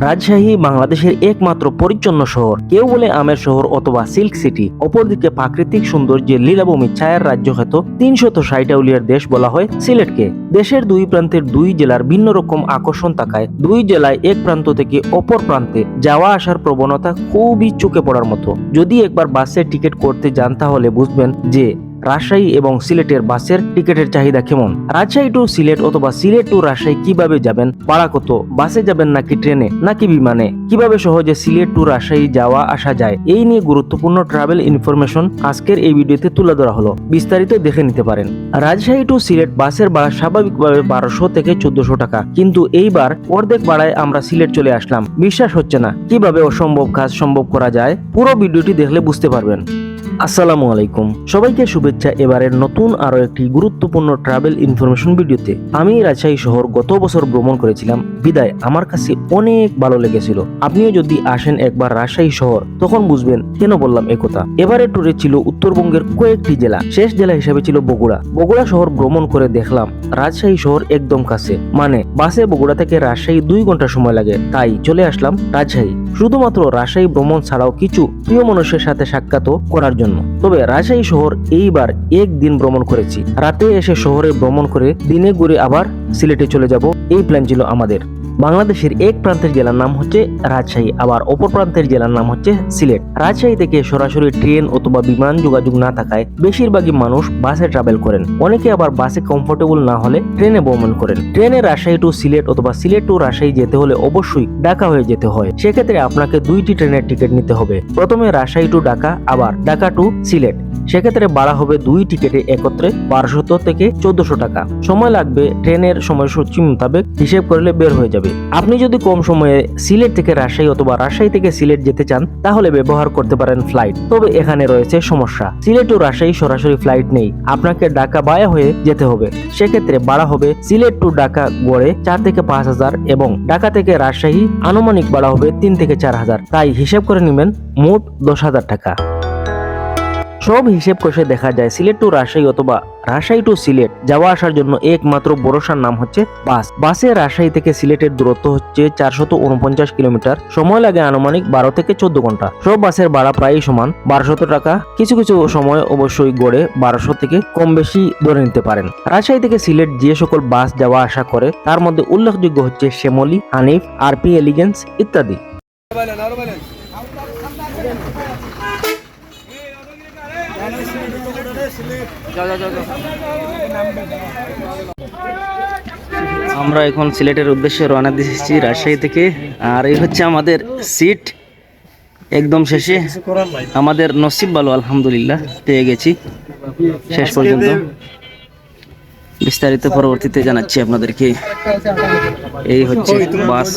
রাজশাহী বাংলাদেশের একমাত্র পরিচ্ছন্ন শহর। কেউ বলে আমের শহর অথবা সিল্ক সিটি। অপরদিকে প্রাকৃতিক সৌন্দর্যের লীলাভূমি ছায়ার রাজ্য খ্যাত তিনশত ষাটাউলিয়ার দেশ বলা হয় সিলেটকে। দেশের দুই প্রান্তের দুই জেলার ভিন্ন রকম আকর্ষণ থাকায় দুই জেলায় এক প্রান্ত থেকে অপর প্রান্তে যাওয়া আসার প্রবণতা খুবই চোখে পড়ার মতো। যদি একবার বাসের টিকিট করতে যান তাহলে বুঝবেন যে রাজশাহী এবং সিলেটের বাসের টিকিটের চাহিদা কেমন? রাজশাহী টু সিলেট অথবা সিলেট টু রাজশাহী কীভাবে যাবেন? ভাড়া কত? বাসে যাবেন নাকি ট্রেনে? নাকি বিমানে? কীভাবে সহজে সিলেট টু রাজশাহী যাওয়া আসা যায়? এই নিয়ে গুরুত্বপূর্ণ ট্রাভেল ইনফরমেশন আজকের এই ভিডিওতে তুলে ধরা হলো। বিস্তারিত দেখে নিতে পারেন। রাজশাহী টু সিলেট বাসের ভাড়া স্বাভাবিকভাবে বারোশো থেকে চোদ্দশো টাকা। কিন্তু এইবার অর্ধেক ভাড়ায় আমরা সিলেট চলে আসলাম। বিশ্বাস হচ্ছে না। কীভাবে অসম্ভব কাজ সম্ভব করা যায়? পুরো ভিডিওটি দেখলে বুঝতে পারবেন। আসসালামু আলাইকুম। সবাইকে শুভেচ্ছা। এবারের নতুন আরও একটি গুরুত্বপূর্ণ ট্রাভেল ইনফরমেশন ভিডিওতে আমি রাজশাহী শহর গত বছর ভ্রমণ করেছিলাম। বিদায়, আমার কাছে অনেক ভালো লেগেছিল। আপনিও যদি আসেন একবার রাজশাহী শহর, তখন বুঝবেন কেন বললাম একথা এবারে ট্যুরে ছিল উত্তরবঙ্গের কয়েকটি জেলা। শেষ জেলা হিসেবে ছিল বগুড়া। বগুড়া শহর ভ্রমণ করে দেখলাম, রাজশাহী শহর একদম কাছে। মানে বাসে বগুড়া থেকে রাজশাহী দুই ঘণ্টা সময় লাগে। তাই চলে আসলাম রাজশাহী। শুধুমাত্র রাজশাহী ভ্রমণ ছাড়াও কিছু প্রিয় মানুষের সাথে সাক্ষাৎও করার জন্য। তবে রাজশাহী শহর এইবার একদিন ভ্রমণ করেছি। রাতে এসে শহরে ভ্রমণ করে দিনে ঘুরে আবার সিলেটে চলে যাব। এই প্ল্যান ছিল আমাদের। বাংলাদেশের এক প্রান্তের জেলার নাম হচ্ছে রাজশাহী, আবার অপর প্রান্তের জেলার নাম হচ্ছে সিলেট। রাজশাহী থেকে সরাসরি ট্রেন অথবা বিমান যোগাযোগ না থাকায় বেশিরভাগই মানুষ বাসে ট্রাভেল করেন। অনেকে আবার বাসে কমফোর্টেবল না হলে ট্রেনে ভ্রমণ করেন। ট্রেনে রাজশাহী টু সিলেট অথবা সিলেট টু রাজশাহী যেতে হলে অবশ্যই ঢাকা হয়ে যেতে হয়। সেক্ষেত্রে আপনাকে দুইটি ট্রেনের টিকিট নিতে হবে। প্রথমে রাজশাহী টু ঢাকা, আবার ঢাকা টু সিলেট। সেক্ষেত্রে ভাড়া হবে দুই টিকিটে একত্রে বারোশত থেকে চোদ্দশো টাকা। সময় লাগবে ট্রেনের সময়সূচি মোতাবেক হিসেব করলে বের হয়ে যাবে। আপনি যদি কম সময়ে সিলেট থেকে রাজশাহী অথবা রাজশাহী থেকে সিলেট যেতে চান, তাহলে ব্যবহার করতে পারেন ফ্লাইট। তবে এখানে রয়েছে সমস্যা। সিলেট ও রাজশাহী সরাসরি ফ্লাইট নেই। আপনাকে ঢাকা বায়া হয়ে যেতে হবে। সেক্ষেত্রে ভাড়া হবে সিলেট টু ঢাকা গড়ে চার থেকে পাঁচ হাজার এবং ঢাকা থেকে রাজশাহী আনুমানিক ভাড়া হবে তিন থেকে চার হাজার। তাই হিসেব করে নেবেন মোট দশ হাজার টাকা। সব হিসেব কষে দেখা যায় সিলেট টু রাজশাহী অথবা রাজশাহী টু সিলেট যাওয়া আসার জন্য একমাত্র ভরসার নাম হচ্ছে বাস। বাসে রাজশাহী থেকে সিলেটের দূরত্ব হচ্ছে চারশত উনপঞ্চাশ কিলোমিটার। সময় লাগে আনুমানিক বারো থেকে চোদ্দ ঘণ্টা। সব বাসের ভাড়া প্রায় সমান বারোশত টাকা। কিছু কিছু সময় অবশ্যই গড়ে বারোশো থেকে কম বেশি ধরে নিতে পারেন। রাজশাহী থেকে সিলেট যে সকল বাস যাওয়া আসা করে, তার মধ্যে উল্লেখযোগ্য হচ্ছে শ্যামলী, হানিফ, আরপি, এলিগেন্স ইত্যাদি। আমরা এখন সিলেটের উদ্দেশ্যে রওনা দিয়েছি রাজশাহী থেকে। আর এই হচ্ছে আমাদের সিট একদম শেষে আমাদের নসিব ভালো আলহামদুলিল্লাহ পেয়ে গেছি। শেষ পর্যন্ত। বিস্তারিত পরবর্তীতে জানাচ্ছি আপনাদেরকে। এই হচ্ছে বাস।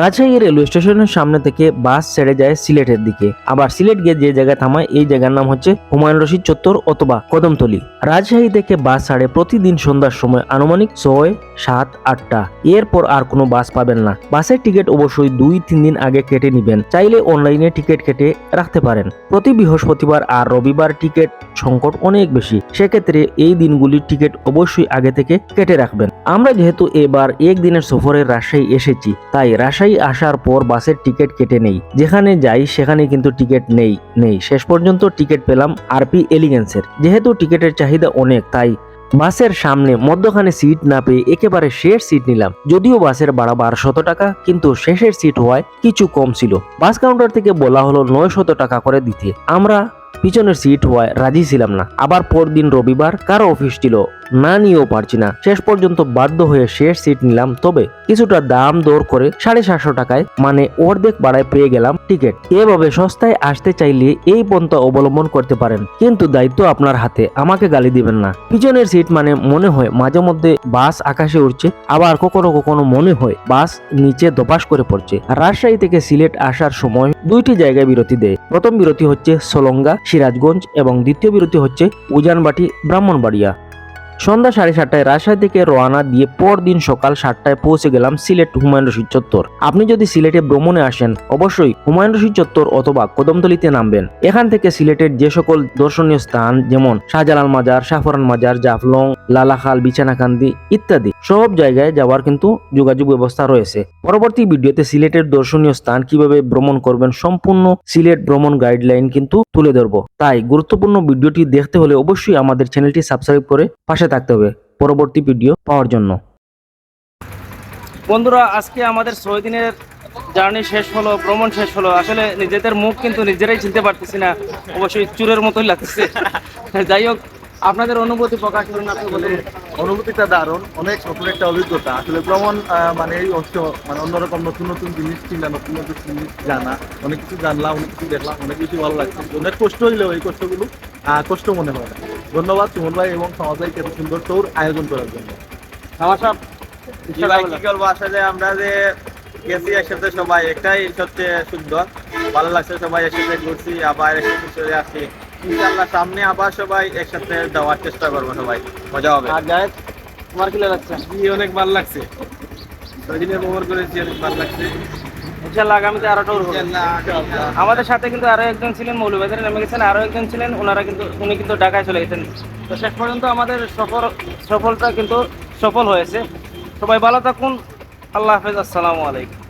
রাজশাহী রেলওয়ে স্টেশনের সামনে থেকে বাস ছেড়ে যায় সিলেটের দিকে। আবার সিলেট গিয়ে যে জায়গায় থামায়, এই জায়গার নাম হচ্ছে হুমায়ুন রশিদ চত্বর অথবা কদমতলি। রাজশাহী থেকে বাস ছাড়ে প্রতিদিন সন্ধ্যার সময় আনুমানিক ছয়, সাত, আটটা। এরপর আর কোনো বাস পাবেন না। বাসের টিকিট অবশ্যই দুই, তিন দিন আগে কেটে নিবেন। চাইলে অনলাইনে টিকিট কেটে রাখতে পারেন। প্রতি বৃহস্পতিবার আর রবিবার টিকিট সংকট অনেক বেশি। সেক্ষেত্রে এই দিনগুলির টিকিট অবশ্যই আগে থেকে কেটে রাখবেন। আমরা যেহেতু এবার একদিনের সফরে রাজশাহী এসেছি, তাই রাজশাহী আসার পর বাসের টিকিট কেটে নেই। যেখানে যাই সেখানে কিন্তু টিকিট নেই নেই। শেষ পর্যন্ত টিকিট পেলাম আরপি এলিগেন্সের। যেহেতু টিকিটের চাহিদা অনেক, তাই বাসের সামনে মধ্যখানে সিট না পেয়ে একেবারে শেষ সিট নিলাম। যদিও বাসের ভাড়া বারোশত টাকা, কিন্তু শেষের সিট হওয়ায় কিছু কম ছিল। বাস কাউন্টার থেকে বলা হলো নয় শত টাকা করে দিতে। আমরা পিছনের সিট হওয়ায় রাজি ছিলাম না। আবার পরদিন রবিবার কারও অফিস ছিল না নিয়েও পারছি না। শেষ পর্যন্ত বাধ্য হয়ে শেষ সিট নিলাম। তবে কিছুটা দাম দর করে সাড়ে সাতশো টাকায় মানে অর্ধেক বাড়ায় পেয়ে গেলাম টিকিট এভাবে সস্তায় আসতে চাইলে এই পন্থা অবলম্বন করতে পারেন। কিন্তু দায়িত্ব আপনার হাতে, আমাকে গালি দিবেন না। পিছনের সিট মানে মনে হয় মাঝে মধ্যে বাস আকাশে উঠছে আবার কখনো কখনো মনে হয় বাস নিচে দপাস করে পড়ছে। রাজশাহী থেকে সিলেট আসার সময় দুইটি জায়গায় বিরতি দেয়। প্রথম বিরতি হচ্ছে সোলঙ্গা, সিরাজগঞ্জ এবং দ্বিতীয় বিরতি হচ্ছে উজানবাটি, ব্রাহ্মণবাড়িয়া। সন্ধ্যা সাড়ে সাতটায় রাজশাহী থেকে রওনা দিয়ে পরদিন সকাল সাতটায় পৌঁছে গেলাম সিলেট হুমায়ুন রশিদ চত্বর। আপনি যদি সিলেটে ভ্রমণে আসেন, অবশ্যই হুমায়ুন রশিদ চত্বর অথবা কদমতলিতে নামবেন। এখান থেকে সিলেটের যে সকল দর্শনীয় স্থান, যেমন শাহজালাল মাজার শাহফরান মাজার, জাফলং, লালাখাল, বিছানাকান্দি ইত্যাদি, সব জায়গায় যাওয়ার কিন্তু যোগাযোগ ব্যবস্থা রয়েছে। পরবর্তী ভিডিওতে সিলেটের দর্শনীয় স্থান কীভাবে ভ্রমণ করবেন সম্পূর্ণ সিলেট ভ্রমণ গাইডলাইন কিন্তু তুলে ধরবো। তাই গুরুত্বপূর্ণ ভিডিওটি দেখতে হলে অবশ্যই আমাদের চ্যানেলটি সাবস্ক্রাইব করে পাশে থাকতে হবে পরবর্তী ভিডিও পাওয়ার জন্য। বন্ধুরা আজকে আমাদের ছয় দিনের জার্নি শেষ হলো ভ্রমণ শেষ হলো। আসলে নিজেদের মুখ কিন্তু নিজেরাই চিনতে পারতেছি না। অবশ্যই চুরের মতোই লাগতেছে। যাই হোক আপনাদের অনুভূতি প্রকাশ করুন আপনি বলুন। অনুভূতিটা দারুণ অনেক নতুন একটা অভিজ্ঞতা। আসলে ভ্রমণ মানে এই অংশ মানে অন্যরকম নতুন নতুন জিনিস চিনা নতুন নতুন জিনিস জানা। অনেক কিছু জানলাম অনেক কিছু দেখলাম অনেক কিছু ভালো লাগছে। অনেক কষ্ট হইলেও এই কষ্টগুলো কষ্ট মনে হয়। না ধন্যবাদ সুমন ভাই এবং সমাজ ভাইকে এত সুন্দর ট্যুর আয়োজন করার জন্য। আমার সব ভাই কি করব আসলে আমরা যে গেছি একসাথে সবাই একটাই সবচেয়ে সুন্দর। ভালো লাগছে সবাই একসাথে ঘুরছি আবার একসাথে চলে আসছি। ইনশাল্লাহ সামনে আবার সবাই একসাথে যাওয়ার চেষ্টা করব সবাই। মজা হবে। আর গায়ে তোমার কি লাগছে? অনেক ভালো লাগছে। দিনের ভ্রমণ করেছি অনেক ভালো লাগছে। ইনশাল্লাহ আগামীতে আরও টুর হবে। আমাদের সাথে কিন্তু আরও একজন ছিলেন মৌলবাজারে নেমে গেছেন আরও একজন ছিলেন ওনারা কিন্তু উনি কিন্তু ঢাকায় চলে গেছেন। তো শেষ পর্যন্ত আমাদের সফল সফলটা কিন্তু সফল হয়েছে। সবাই ভালো থাকুন আল্লাহ হাফেজ আসসালামু আলাইকুম।